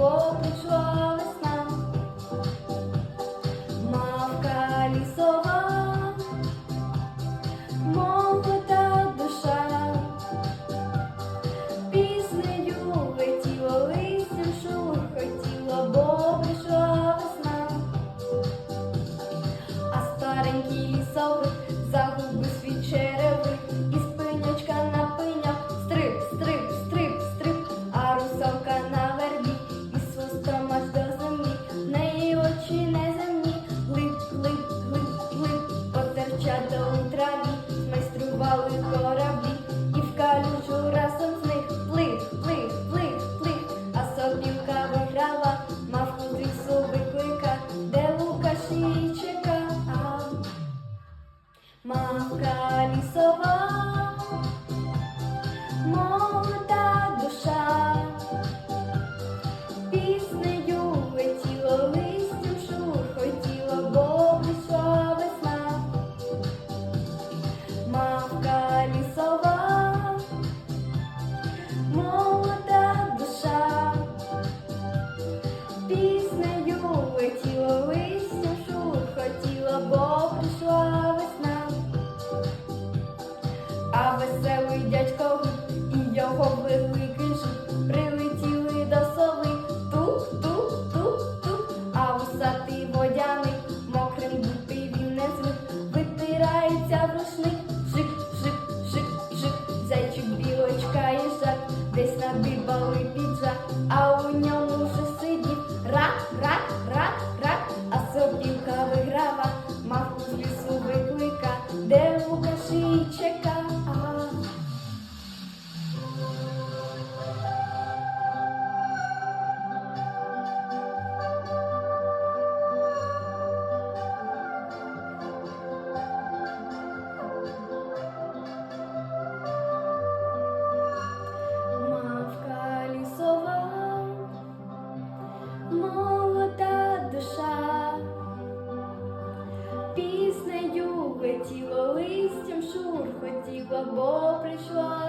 Тепло весна, мавка лісова, молода душа, піснею летіло листям шурхотіло, бо прийшла весна, а старенький лісовий. великий кижик прилетіли до сови. Тух-тух-тух-тух, а вусатий водяник, мокрим бути він не звик, витирається в рушник, жик-жик-жик-жик, зайчик білочка і жак, десь набивали піджак, а у ньому вже сидів. Рак-рак. бо прийшла.